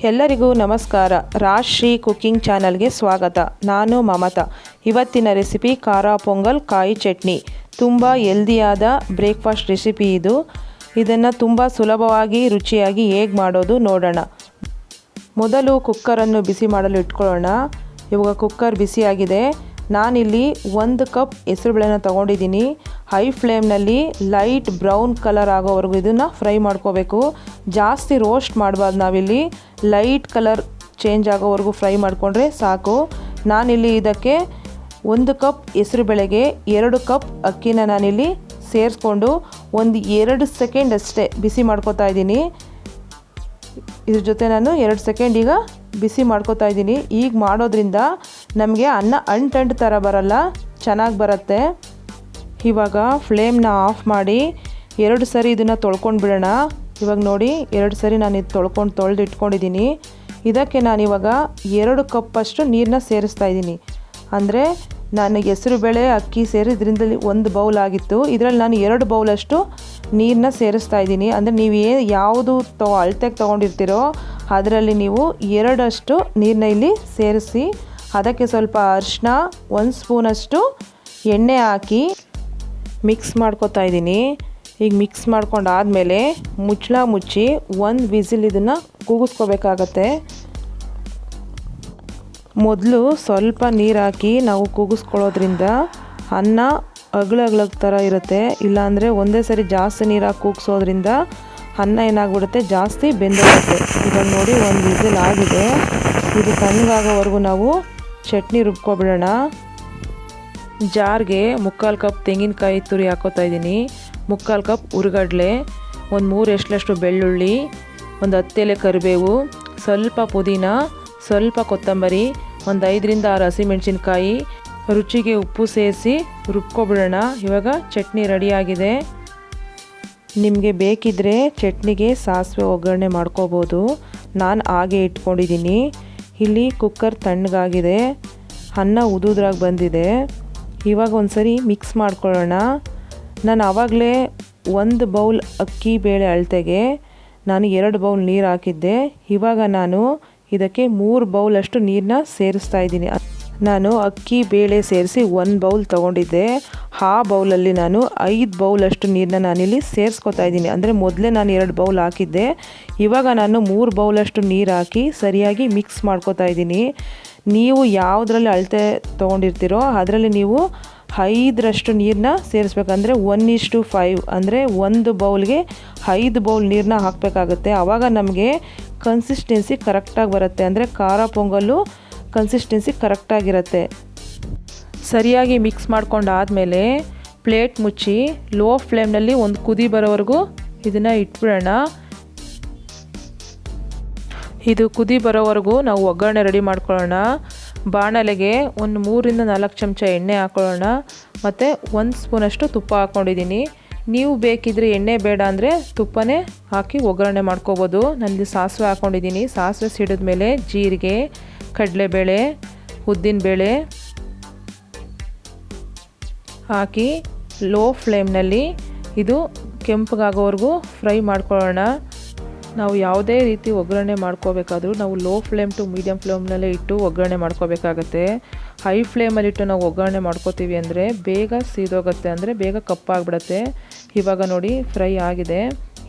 ಎಲ್ಲರಿಗೂ ನಮಸ್ಕಾರ. ರಾಜ್ ಶ್ರೀ ಕುಕ್ಕಿಂಗ್ ಚಾನಲ್ಗೆ ಸ್ವಾಗತ. ನಾನು ಮಮತಾ. ಇವತ್ತಿನ ರೆಸಿಪಿ ಖಾರ ಪೊಂಗಲ್, ಕಾಯಿ ಚಟ್ನಿ. ತುಂಬ ಎಲ್ದಿಯಾದ ಬ್ರೇಕ್ಫಾಸ್ಟ್ ರೆಸಿಪಿ ಇದು. ಇದನ್ನು ತುಂಬ ಸುಲಭವಾಗಿ, ರುಚಿಯಾಗಿ ಹೇಗೆ ಮಾಡೋದು ನೋಡೋಣ. ಮೊದಲು ಕುಕ್ಕರನ್ನು ಬಿಸಿ ಮಾಡಲು ಇಟ್ಕೊಳ್ಳೋಣ. ಇವಾಗ ಕುಕ್ಕರ್ ಬಿಸಿಯಾಗಿದೆ. ನಾನಿಲ್ಲಿ ಒಂದು ಕಪ್ ಹೆಸರುಬೇಳೆನ ತೊಗೊಂಡಿದ್ದೀನಿ. ಹೈ ಫ್ಲೇಮ್ನಲ್ಲಿ ಲೈಟ್ ಬ್ರೌನ್ ಕಲರ್ ಆಗೋವರೆಗೂ ಇದನ್ನು ಫ್ರೈ ಮಾಡ್ಕೋಬೇಕು. ಜಾಸ್ತಿ ರೋಸ್ಟ್ ಮಾಡಬಾರ್ದು ನಾವಿಲ್ಲಿ. ಲೈಟ್ ಕಲರ್ ಚೇಂಜ್ ಆಗೋವರೆಗೂ ಫ್ರೈ ಮಾಡಿಕೊಂಡ್ರೆ ಸಾಕು. ನಾನಿಲ್ಲಿ ಇದಕ್ಕೆ ಒಂದು ಕಪ್ ಹೆಸರುಬೇಳೆಗೆ ಎರಡು ಕಪ್ ಅಕ್ಕಿನ ನಾನಿಲ್ಲಿ ಸೇರಿಸ್ಕೊಂಡು ಒಂದು ಎರಡು ಸೆಕೆಂಡ್ ಅಷ್ಟೇ ಬಿಸಿ ಮಾಡ್ಕೋತಾ ಇದ್ದೀನಿ. ಇದ್ರ ಜೊತೆ ನಾನು ಎರಡು ಸೆಕೆಂಡ್ ಈಗ ಬಿಸಿ ಮಾಡ್ಕೋತಾ ಇದ್ದೀನಿ. ಈಗ ಮಾಡೋದ್ರಿಂದ ನಮಗೆ ಅನ್ನ ಅಂಟಂಟ್ ಥರ ಬರಲ್ಲ, ಚೆನ್ನಾಗಿ ಬರುತ್ತೆ. ಇವಾಗ ಫ್ಲೇಮ್ನ ಆಫ್ ಮಾಡಿ ಎರಡು ಸರಿ ಇದನ್ನು ತೊಳ್ಕೊಂಡು ಬಿಡೋಣ. ಇವಾಗ ನೋಡಿ, ಎರಡು ಸರಿ ನಾನು ಇದು ತೊಳ್ಕೊಂಡು ತೊಳೆದು ಇಟ್ಕೊಂಡಿದ್ದೀನಿ ಇದಕ್ಕೆ ನಾನಿವಾಗ ಎರಡು ಕಪ್ಪಷ್ಟು ನೀರನ್ನ ಸೇರಿಸ್ತಾ ಇದ್ದೀನಿ ಅಂದರೆ ನಾನು ಹೆಸರು ಬೇಳೆ, ಅಕ್ಕಿ ಸೇರಿ ಇದರಿಂದಲೇ ಒಂದು ಬೌಲ್ ಆಗಿತ್ತು. ಇದರಲ್ಲಿ ನಾನು ಎರಡು ಬೌಲಷ್ಟು ನೀರನ್ನ ಸೇರಿಸ್ತಾ ಇದ್ದೀನಿ ಅಂದರೆ ನೀವು ಏನು ಯಾವುದು ತೊ, ಅಳತೆಗೆ ತೊಗೊಂಡಿರ್ತೀರೋ, ಅದರಲ್ಲಿ ನೀವು ಎರಡಷ್ಟು ನೀರನ್ನ ಇಲ್ಲಿ ಸೇರಿಸಿ ಅದಕ್ಕೆ ಸ್ವಲ್ಪ ಅರಿಶಿನ ಒಂದು ಸ್ಪೂನಷ್ಟು ಎಣ್ಣೆ ಹಾಕಿ ಮಿಕ್ಸ್ ಮಾಡ್ಕೊತಾ ಇದ್ದೀನಿ. ಈಗ ಮಿಕ್ಸ್ ಮಾಡ್ಕೊಂಡಾದಮೇಲೆ ಮುಚ್ಚಳ ಮುಚ್ಚಿ ಒಂದು ವಿಸಿಲ್ ಇದನ್ನು ಕೂಗಿಸ್ಕೋಬೇಕಾಗತ್ತೆ. ಮೊದಲು ಸ್ವಲ್ಪ ನೀರು ಹಾಕಿ ನಾವು ಕೂಗಿಸ್ಕೊಳ್ಳೋದ್ರಿಂದ ಅನ್ನ ಅಗ್ಳಗ್ಳಗ್ ಥರ ಇರುತ್ತೆ. ಇಲ್ಲಾಂದರೆ ಒಂದೇ ಸರಿ ಜಾಸ್ತಿ ನೀರಾಗಿ ಕೂಗಿಸೋದ್ರಿಂದ ಅನ್ನ ಏನಾಗ್ಬಿಡುತ್ತೆ? ಜಾಸ್ತಿ ಬೆಂದೋಗುತ್ತೆ. ಇದನ್ನು ನೋಡಿ ಒಂದು ವಿಸಿಲ್ ಆಗಿದೆ. ಇದು ತಣ್ಣಗಾಗೋವರೆಗೂ ನಾವು ಚಟ್ನಿ ರುಬ್ಕೊಬಿಡೋಣ. ಜಾರ್ಗೆ ಮುಕ್ಕಾಲು ಕಪ್ ತೆಂಗಿನಕಾಯಿ ತುರಿ ಹಾಕೋತಾ ಇದ್ದೀನಿ. ಮುಕ್ಕಾಲು ಕಪ್ ಉರುಗಡ್ಲೆ, ಒಂದು ಮೂರು ಎಷ್ಟಲಷ್ಟು ಬೆಳ್ಳುಳ್ಳಿ, ಒಂದು ಹತ್ತೆಲೆ ಕರಿಬೇವು, ಸ್ವಲ್ಪ ಪುದೀನ, ಸ್ವಲ್ಪ ಕೊತ್ತಂಬರಿ, ಒಂದು ಐದರಿಂದ ಆರು ಹಸಿಮೆಣಸಿನ್ಕಾಯಿ, ರುಚಿಗೆ ಉಪ್ಪು ಸೇರಿಸಿ ರುಬ್ಕೊಬಿಡೋಣ. ಇವಾಗ ಚಟ್ನಿ ರೆಡಿಯಾಗಿದೆ ನಿಮಗೆ ಬೇಕಿದ್ದರೆ ಚಟ್ನಿಗೆ ಸಾಸಿವೆ ಒಗ್ಗರಣೆ ಮಾಡ್ಕೋಬೋದು. ನಾನು ಹಾಗೆ ಇಟ್ಕೊಂಡಿದ್ದೀನಿ. ಇಲ್ಲಿ ಕುಕ್ಕರ್ ತಣ್ಣಗಾಗಿದೆ. ಅನ್ನ ಉದುದ್ರಾಗ ಬಂದಿದೆ. ಇವಾಗ ಒಂದು ಸರಿ ಮಿಕ್ಸ್ ಮಾಡ್ಕೊಳ್ಳೋಣ. ನಾನು ಆವಾಗಲೇ ಒಂದು ಬೌಲ್ ಅಕ್ಕಿ ಬೇಳೆ ಅಳತೆಗೆ ನಾನು ಎರಡು ಬೌಲ್ ನೀರು ಹಾಕಿದ್ದೆ. ಇವಾಗ ನಾನು ಇದಕ್ಕೆ ಮೂರು ಬೌಲಷ್ಟು ನೀರನ್ನ ಸೇರಿಸ್ತಾ ಇದ್ದೀನಿ. ನಾನು ಅಕ್ಕಿ, ಬೇಳೆ ಸೇರಿಸಿ ಒಂದು ಬೌಲ್ ತೊಗೊಂಡಿದ್ದೆ. ಆ ಬೌಲಲ್ಲಿ ನಾನು ಐದು ಬೌಲಷ್ಟು ನೀರನ್ನ ನಾನಿಲ್ಲಿ ಸೇರಿಸ್ಕೊತಾ ಇದ್ದೀನಿ. ಅಂದರೆ ಮೊದಲೇ ನಾನು ಎರಡು ಬೌಲ್ ಹಾಕಿದ್ದೆ. ಇವಾಗ ನಾನು ಮೂರು ಬೌಲಷ್ಟು ನೀರು ಹಾಕಿ ಸರಿಯಾಗಿ ಮಿಕ್ಸ್ ಮಾಡ್ಕೊತಾ ಇದ್ದೀನಿ. ನೀವು ಯಾವುದ್ರಲ್ಲಿ ಅಳತೆ ತೊಗೊಂಡಿರ್ತೀರೋ ಅದರಲ್ಲಿ ನೀವು ಐದರಷ್ಟು ನೀರನ್ನ ಸೇರಿಸ್ಬೇಕಂದ್ರೆ ಒನ್ ಇಷ್ಟು ಫೈವ್ ಅಂದರೆ ಒಂದು ಬೌಲ್ಗೆ ಐದು ಬೌಲ್ ನೀರನ್ನ ಹಾಕಬೇಕಾಗುತ್ತೆ. ಆವಾಗ ನಮಗೆ ಕನ್ಸಿಸ್ಟೆನ್ಸಿ ಕರೆಕ್ಟಾಗಿ ಬರುತ್ತೆ. ಅಂದರೆ ಖಾರ ಪೊಂಗಲ್ಲು ಕನ್ಸಿಸ್ಟೆನ್ಸಿ ಕರೆಕ್ಟಾಗಿರುತ್ತೆ ಸರಿಯಾಗಿ ಮಿಕ್ಸ್ ಮಾಡ್ಕೊಂಡಾದಮೇಲೆ ಪ್ಲೇಟ್ ಮುಚ್ಚಿ ಲೋ ಫ್ಲೇಮ್ನಲ್ಲಿ ಒಂದು ಕುದಿ ಬರೋವರೆಗೂ ಇದನ್ನು ಇಟ್ಬಿಡೋಣ. ಇದು ಕುದಿ ಬರೋವರೆಗೂ ನಾವು ಒಗ್ಗರಣೆ ರೆಡಿ ಮಾಡ್ಕೊಳ್ಳೋಣ. ಬಾಣಲೆಗೆ ಒಂದು ಮೂರಿಂದ ನಾಲ್ಕು ಚಮಚ ಎಣ್ಣೆ ಹಾಕೊಳ್ಳೋಣ. ಮತ್ತು ಒಂದು ಸ್ಪೂನಷ್ಟು ತುಪ್ಪ ಹಾಕ್ಕೊಂಡಿದ್ದೀನಿ ನೀವು ಬೇಕಿದ್ರೆ ಎಣ್ಣೆ ಬೇಡ ಅಂದರೆ ತುಪ್ಪನೇ ಹಾಕಿ ಒಗ್ಗರಣೆ ಮಾಡ್ಕೋಬೋದು. ನಾನು ಸಾಸಿವೆ ಹಾಕ್ಕೊಂಡಿದ್ದೀನಿ ಸಾಸಿವೆ ಸಿಡಿದ ಮೇಲೆ ಜೀರಿಗೆ ಕಡಲೆಬೇಳೆ ಉದ್ದಿನಬೇಳೆ ಹಾಕಿ ಲೋ ಫ್ಲೇಮ್ನಲ್ಲಿ ಇದು ಕೆಂಪಗಾಗೋವರೆಗೂ ಫ್ರೈ ಮಾಡ್ಕೊಳ್ಳೋಣ. ನಾವು ಯಾವುದೇ ರೀತಿ ಒಗ್ಗರಣೆ ಮಾಡ್ಕೋಬೇಕಾದ್ರೂ ನಾವು ಲೋ ಫ್ಲೇಮ್ ಟು ಮೀಡಿಯಮ್ ಫ್ಲೇಮ್ನಲ್ಲೇ ಇಟ್ಟು ಒಗ್ಗರಣೆ ಮಾಡ್ಕೋಬೇಕಾಗತ್ತೆ. ಹೈ ಫ್ಲೇಮಲ್ಲಿಟ್ಟು ನಾವು ಒಗ್ಗರಣೆ ಮಾಡ್ಕೋತೀವಿ ಅಂದರೆ ಬೇಗ ಸೀದೋಗುತ್ತೆ ಅಂದರೆ ಬೇಗ ಕಪ್ಪಾಗ್ಬಿಡತ್ತೆ. ಇವಾಗ ನೋಡಿ ಫ್ರೈ ಆಗಿದೆ.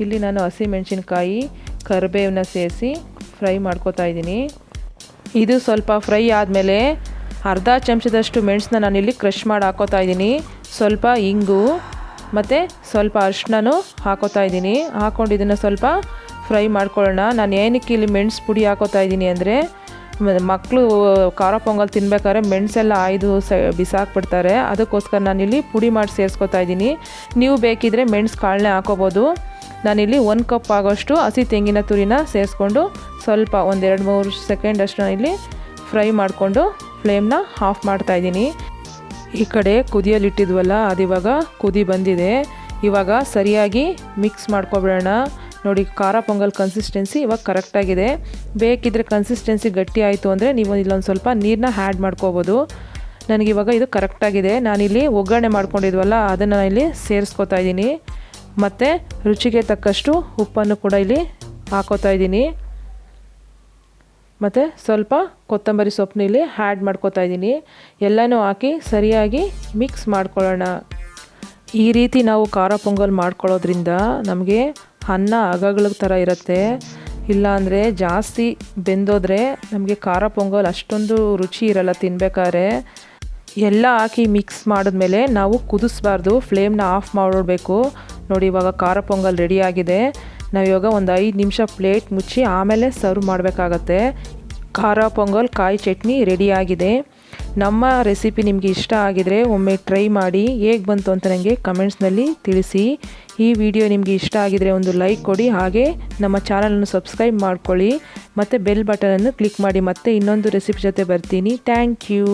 ಇಲ್ಲಿ ನಾನು ಹಸಿಮೆಣಸಿನ್ಕಾಯಿ ಕರಿಬೇವನ್ನ ಸೇರಿಸಿ ಫ್ರೈ ಮಾಡ್ಕೋತಾ ಇದ್ದೀನಿ. ಇದು ಸ್ವಲ್ಪ ಫ್ರೈ ಆದಮೇಲೆ ಅರ್ಧ ಚಮಚದಷ್ಟು ಮೆಣಸನ್ನ ನಾನಿಲ್ಲಿ ಕ್ರಷ್ ಮಾಡಿ ಹಾಕೋತಾ ಇದ್ದೀನಿ. ಸ್ವಲ್ಪ ಇಂಗು ಮತ್ತು ಸ್ವಲ್ಪ ಅರಿಶಿನೂ ಹಾಕೋತಾ ಇದ್ದೀನಿ. ಹಾಕ್ಕೊಂಡು ಇದನ್ನು ಸ್ವಲ್ಪ ಫ್ರೈ ಮಾಡ್ಕೊಳ್ಳೋಣ. ನಾನು ಏನಕ್ಕೆ ಇಲ್ಲಿ ಮೆಣಸು ಪುಡಿ ಹಾಕೋತಾ ಇದ್ದೀನಿ ಅಂದರೆ ಮಕ್ಕಳು ಖಾರ ಪೊಂಗಲ್ ತಿನ್ಬೇಕಾದ್ರೆ ಮೆಣಸೆಲ್ಲ ಆಯ್ದು ಸ, ಬಿಸಾಕ್ಬಿಡ್ತಾರೆ. ಅದಕ್ಕೋಸ್ಕರ ನಾನಿಲ್ಲಿ ಪುಡಿ ಮಾಡಿ ಸೇರಿಸ್ಕೊತಾ ಇದ್ದೀನಿ. ನೀವು ಬೇಕಿದ್ರೆ ಮೆಣಸು ಕಾಳನ್ನೇ ಹಾಕೋಬೋದು. ನಾನಿಲ್ಲಿ ಒಂದು ಕಪ್ ಆಗೋಷ್ಟು ಹಸಿ ತೆಂಗಿನ ತುರಿನ ಸೇರಿಸ್ಕೊಂಡು ಸ್ವಲ್ಪ ಒಂದೆರಡು ಮೂರು ಸೆಕೆಂಡ್ ಅಷ್ಟು ನಾನಿಲ್ಲಿ ಫ್ರೈ ಮಾಡಿಕೊಂಡು ಫ್ಲೇಮ್ನ ಆಫ್ ಮಾಡ್ತಾಯಿದ್ದೀನಿ ಈ ಕಡೆ ಕುದಿಯಲಿಟ್ಟಿದ್ವಲ್ಲ ಅದಿವಾಗ ಕುದಿ ಬಂದಿದೆ. ಇವಾಗ ಸರಿಯಾಗಿ ಮಿಕ್ಸ್ ಮಾಡ್ಕೊಬಿಡೋಣ. ನೋಡಿ, ಖಾರ ಪೊಂಗಲ್ ಕನ್ಸಿಸ್ಟೆನ್ಸಿ ಇವಾಗ ಕರೆಕ್ಟಾಗಿದೆ ಬೇಕಿದ್ರೆ ಕನ್ಸಿಸ್ಟೆನ್ಸಿ ಗಟ್ಟಿ ಆಯಿತು ಅಂದರೆ ನೀವು ಇಲ್ಲೊಂದು ಸ್ವಲ್ಪ ನೀರನ್ನ ಹ್ಯಾಡ್ ಮಾಡ್ಕೋಬೋದು. ನನಗಿವಾಗ ಇದು ಕರೆಕ್ಟಾಗಿದೆ ನಾನಿಲ್ಲಿ ಒಗ್ಗರಣೆ ಮಾಡ್ಕೊಂಡಿದ್ವಲ್ಲ, ಅದನ್ನು ಇಲ್ಲಿ ಸೇರಿಸ್ಕೊತಾ ಇದ್ದೀನಿ. ಮತ್ತು ರುಚಿಗೆ ತಕ್ಕಷ್ಟು ಉಪ್ಪನ್ನು ಕೂಡ ಇಲ್ಲಿ ಹಾಕೋತಾ ಇದ್ದೀನಿ. ಮತ್ತು ಸ್ವಲ್ಪ ಕೊತ್ತಂಬರಿ ಸೊಪ್ಪನ್ನ ಇಲ್ಲಿ ಆ್ಯಡ್ ಮಾಡ್ಕೋತಾ ಇದ್ದೀನಿ. ಎಲ್ಲನೂ ಹಾಕಿ ಸರಿಯಾಗಿ ಮಿಕ್ಸ್ ಮಾಡ್ಕೊಳ್ಳೋಣ. ಈ ರೀತಿ ನಾವು ಖಾರ ಪೊಂಗಲ್ ಮಾಡ್ಕೊಳ್ಳೋದ್ರಿಂದ ನಮಗೆ ಅನ್ನ ಅಗಗಳ ಥರ ಇರುತ್ತೆ. ಇಲ್ಲಾಂದರೆ ಜಾಸ್ತಿ ಬೆಂದೋದ್ರೆ ನಮಗೆ ಖಾರ ಪೊಂಗಲ್ ಅಷ್ಟೊಂದು ರುಚಿ ಇರಲ್ಲ ತಿನ್ಬೇಕಾದ್ರೆ. ಎಲ್ಲ ಹಾಕಿ ಮಿಕ್ಸ್ ಮಾಡಿದ್ಮೇಲೆ ನಾವು ಕುದಿಸ್ಬಾರ್ದು, ಫ್ಲೇಮ್ನ ಆಫ್ ಮಾಡಬೇಕು ನೋಡಿ ಇವಾಗ ಖಾರ ಪೊಂಗಲ್ ರೆಡಿಯಾಗಿದೆ ನಾವು ಇವಾಗ ಒಂದು ಐದು ನಿಮಿಷ ಪ್ಲೇಟ್ ಮುಚ್ಚಿ ಆಮೇಲೆ ಸರ್ವ್ ಮಾಡಬೇಕಾಗತ್ತೆ. ಖಾರ ಪೊಂಗಲ್, ಕಾಯಿ ಚಟ್ನಿ ರೆಡಿಯಾಗಿದೆ ನಮ್ಮ ರೆಸಿಪಿ ನಿಮಗೆ ಇಷ್ಟ ಆಗಿದರೆ ಒಮ್ಮೆ ಟ್ರೈ ಮಾಡಿ ಹೇಗೆ ಬಂತು ಅಂತ ನನಗೆ ಕಮೆಂಟ್ಸ್ನಲ್ಲಿ ತಿಳಿಸಿ. ಈ ವಿಡಿಯೋ ನಿಮಗೆ ಇಷ್ಟ ಆಗಿದರೆ ಒಂದು ಲೈಕ್ ಕೊಡಿ, ಹಾಗೆ ನಮ್ಮ ಚಾನಲನ್ನು ಸಬ್ಸ್ಕ್ರೈಬ್ ಮಾಡ್ಕೊಳ್ಳಿ. ಮತ್ತು ಬೆಲ್ ಬಟನನ್ನು ಕ್ಲಿಕ್ ಮಾಡಿ, ಮತ್ತೆ ಇನ್ನೊಂದು ರೆಸಿಪಿ ಜೊತೆ ಬರ್ತೀನಿ. Thank you